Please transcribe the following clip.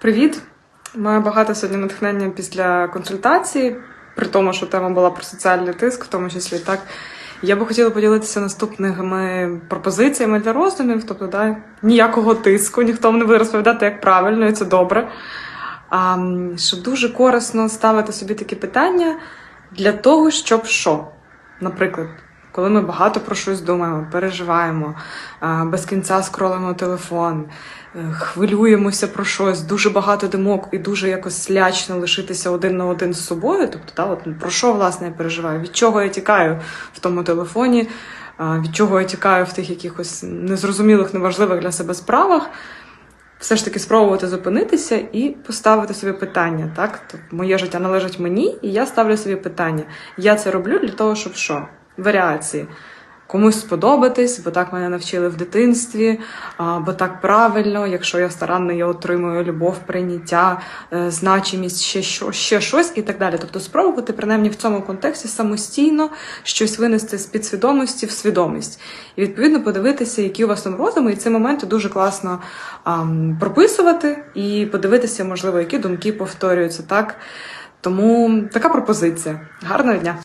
Привіт! Маю багато сьогодні натхнення після консультації, при тому, що тема була про соціальний тиск, в тому числі так. Я би хотіла поділитися наступними пропозиціями для роздумів. Тобто, да, ніякого тиску, ніхто не буде розповідати, як правильно, і це добре. А що дуже корисно ставити собі такі питання для того, щоб що? Наприклад, коли ми багато про щось думаємо, переживаємо, без кінця скролимо телефон, е, хвилюємося про щось, дуже багато думок і дуже якось лячно лишитися один на один з собою. Тобто, та, от, про що власне я переживаю, від чого я тікаю в тому телефоні, від чого я тікаю в тих якихось незрозумілих, неважливих для себе справах. Все ж таки спробувати зупинитися і поставити собі питання. Так, Тобто, моє життя належить мені, і я ставлю собі питання. Я це роблю для того, щоб що? Варіації. Комусь сподобатись, бо так мене навчили в дитинстві, бо так правильно, якщо я старанна, я отримую любов, прийняття, е, значимість, ще, що, ще щось і так далі. Тобто спробувати, принаймні в цьому контексті, самостійно щось винести з підсвідомості в свідомість. І відповідно подивитися, які у вас там розуми, і ці моменти дуже класно ам, прописувати і подивитися, можливо, які думки повторюються так. Тому така пропозиція. Гарного дня!